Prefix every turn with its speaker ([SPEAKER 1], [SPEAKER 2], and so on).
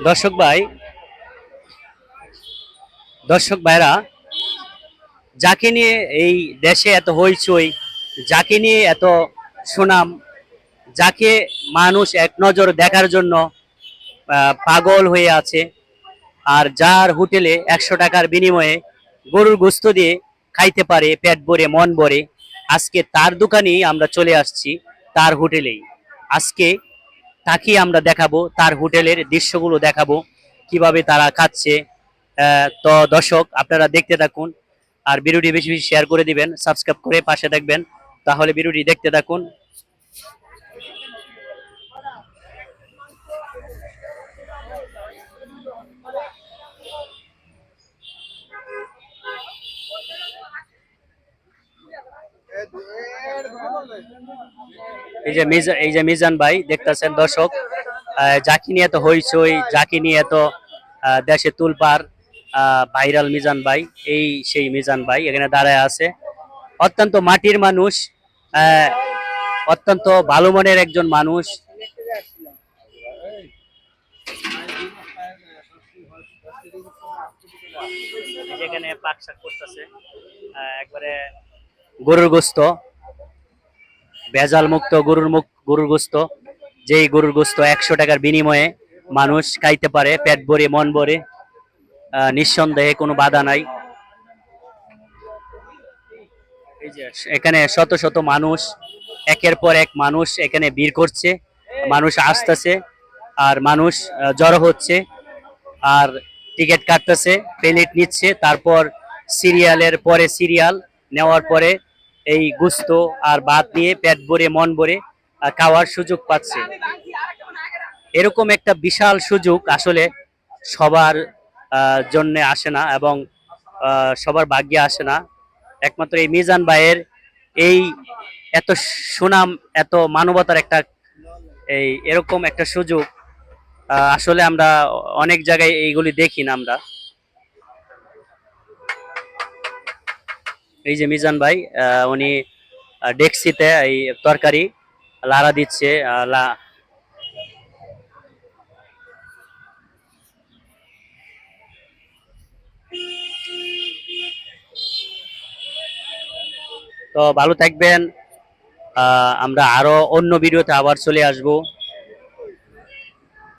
[SPEAKER 1] দর্শক ভাই, দর্শক ভাইরা, যাকে নিয়ে এই দেশে এত হইচই, যাকে নিয়ে এত সুনাম, যাকে মানুষ এক নজর দেখার জন্য পাগল হয়ে আছে, আর যার হোটেলে একশো টাকার বিনিময়ে গরুর গোস্ত দিয়ে খাইতে পারে, পেট ভরে, মন ভরে, আজকে তার দোকানেই আমরা চলে আসছি, তার হোটেলেই। আজকে তাকে আমরা দেখাবো, তার হোটেলের দৃশ্যগুলো দেখাবো, কীভাবে তারা খাচ্ছে। তো দর্শক, আপনারা দেখতে থাকুন আর ভিডিওটি বেশি বেশি শেয়ার করে দিবেন সাবস্ক্রাইব করে পাশে থাকবেন। তাহলে ভিডিওটি দেখতে থাকুন। এই যে মিজান এই যে মিজান ভাই দেখতেছেন দর্শক যাকে নিয়ে এত হইচই যাকে নিয়ে আহ, দেশে তুলপার ভাইরাল মিজান ভাই এই সেই মিজান ভাই এখানে দাঁড়ায় আছে। অত্যন্ত মাটির মানুষ অত্যন্ত ভালো মনের একজন মানুষ। যেখানে পাক শাক করতেছে একবারে গরুর গোস্ত। ভেজাল মুক্ত গরুর মুখ, গরুর গোস্ত। যেই গরুর গোস্ত একশো টাকার বিনিময়ে মানুষ খাইতে পারে, পেট ভরে, মন ভরে নিঃসন্দেহে কোনো বাধা নাই। এখানে শত শত মানুষ, একের পর এক মানুষ এখানে ভিড় করছে। মানুষ আসতেছে আর মানুষ জড়ো হচ্ছে আর টিকিট কাটতেছে, প্লেট নিচ্ছে। তারপর সিরিয়ালের পরে সিরিয়াল, নেওয়ার পরে এই গুস্ত আর ভাত নিয়ে পেট ভরে, মন ভরে খাওয়ার সুযোগ পাচ্ছে। এরকম একটা বিশাল সুযোগ আসলে সবার জন্য আসে না এবং সবার ভাগ্যে আসে না। একমাত্র এই মিজান ভাইয়ের এই এত সুনাম, এত মানবতার একটা এই এরকম একটা সুযোগ আসলে আমরা অনেক জায়গায় এইগুলি দেখি না আমরা। এই যে মিজান ভাই উনি ডেক্সিতে এই তরকারি, লাড়া দিচ্ছে তো ভালো থাকবেন। আমরা আরও অন্য ভিডিওতে আবার চলে আসব।